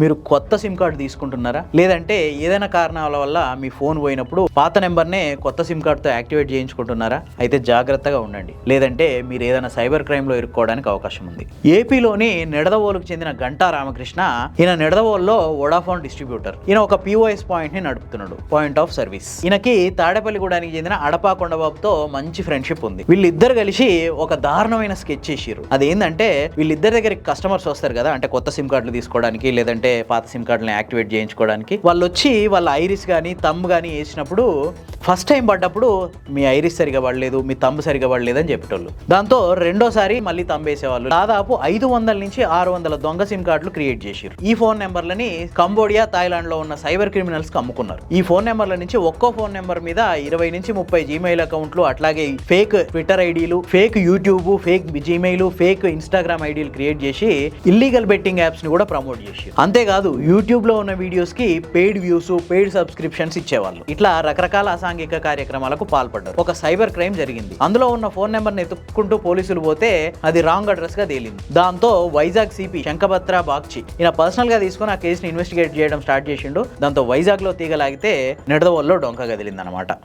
మీరు కొత్త SIM card తీసుకుంటున్నారా? లేదంటే ఏదైనా కారణాల వల్ల మీ ఫోన్ పోయినప్పుడు పాత నెంబర్నే కొత్త సిమ్ కార్డుతో యాక్టివేట్ చేయించుకుంటున్నారా? అయితే జాగ్రత్తగా ఉండండి. లేదంటే మీరు ఏదైనా సైబర్ క్రైమ్లో ఇరుక్కోవడానికి అవకాశం ఉంది. ఏపీలోని నిడదవోలుకు చెందిన గంటా రామకృష్ణ ఈయన నిడదవోలులో వొడాఫోన్ డిస్ట్రిబ్యూటర్. ఈయన ఒక పిఓఎస్ పాయింట్ని నడుపుతున్నాడు. Point of service. ఈయనకి తాడేపల్లిగూడానికి చెందిన అడపా కొండబాబుతో మంచి ఫ్రెండ్షిప్ ఉంది. వీళ్ళిద్దరు కలిసి ఒక దారుణమైన స్కెచ్ చేసిర్రు. అదేంటంటే వీళ్ళిద్దరి దగ్గరికి కస్టమర్స్ వస్తారు కదా అంటే కొత్త సిమ్ కార్డులు తీసుకోవడానికి లేదంటే పాత సిమ్ కార్డులను యాక్టివేట్ చేయించుకోవడానికి. వాళ్ళు వచ్చి వాళ్ళ ఐరిస్ కానీ తమ్ కానీ వేసినప్పుడు ఫస్ట్ టైం పడ్డప్పుడు మీ ఐరిస్ సరిగా పడలేదు మీ తమ్ము సరిగా పడలేదు అని చెప్పేటోళ్ళు. దాంతో రెండోసారి మళ్ళీ తమ్ వేసేవాళ్ళు. దాదాపు ఐదు వందల నుంచి ఆరు వందల దొంగ సిమ్ కార్డులు క్రియేట్ చేశారు ఈ ఫోన్ నెంబర్లని కంబోడియా థాయిలాండ్లో ఉన్న సైబర్ క్రిమినల్స్కి అమ్ముకున్నారు. ఈ ఫోన్ నెంబర్ల నుంచి ఒక్కో ఫోన్ నెంబర్ మీద ఇరవై నుంచి ముప్పై జీమెయిల్ అకౌంట్లు అట్లాగే fake Twitter ఐడీలు fake YouTube fake Gmail fake Instagram ఐడీలు create చేసి ఇల్లీగల్ బెట్టింగ్ యాప్స్ని కూడా ప్రమోట్ చేసి అంతేకాదు యూట్యూబ్లో ఉన్న వీడియోస్కి పెయిడ్ వ్యూస్ పెయిడ్ సబ్స్క్రిప్షన్స్ ఇచ్చేవాళ్ళు. ఇట్లా రకరకాల అసాంఘిక కార్యక్రమాలకు పాల్పడ్డారు. ఒక సైబర్ క్రైమ్ జరిగింది. అందులో ఉన్న ఫోన్ నెంబర్ ఎత్తుక్కుంటూ పోలీసులు పోతే అది రాంగ్ అడ్రస్గా తేలింది. దాంతో వైజాగ్ సిపి శంఖభద్ర బాగ్చి ఈయన పర్సనల్గా తీసుకుని ఆ కేసుని ఇన్వెస్టిగేట్ చేయడం స్టార్ట్ చేసిండు. దాంతో వైజాగ్లో తీగలాగితే నిడదవల్లో డొంక కదిలిందనమాట